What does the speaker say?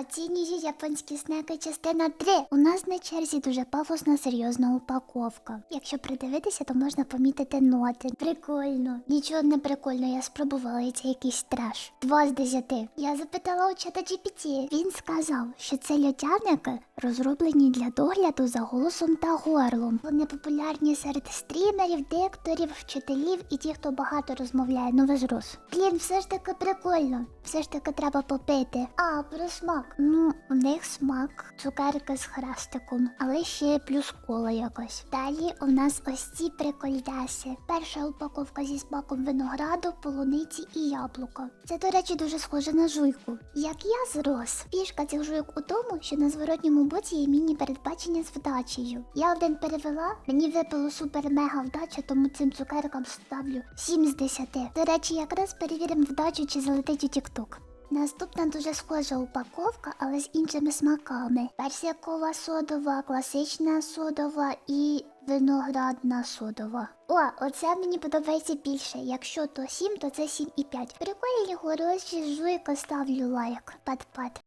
Оцінюю японські снеки частина 3. У нас на черзі дуже пафосна серйозна упаковка. Якщо придивитися, то можна помітити ноти. Прикольно. Нічого не прикольно, я спробувала, і це якийсь треш. Два з десяти. Я запитала у чата GPT. Він сказав, що це льодяники розроблені для догляду за голосом та горлом. Вони популярні серед стрімерів, дикторів, вчителів і ті, хто багато розмовляє, ну ви зрос. Блін, все ж таки прикольно. Все ж таки треба попити. А, про смак. Ну, у них смак цукерки з хрестиком, але ще плюс кола якась. Далі у нас ось ці прикольдеси. Перша упаковка зі смаком винограду, полуниці і яблука. Це, до речі, дуже схоже на жуйку. Як я зрос. Фішка цих жуйок у тому, що на зворотньому боці є міні-передбачення з вдачею. Я один перевела, мені випало супер-мега вдача, тому цим цукеркам ставлю 7 з 10. До речі, якраз перевіримо вдачу, чи залетить у TikTok. Наступна дуже схожа упаковка, але з іншими смаками. Персикова содова, класична содова і виноградна содова. О, оце мені подобається більше. Якщо то 7, то це 7,5. Прикольні хороші жуйка ставлю лайк. Пад-пад.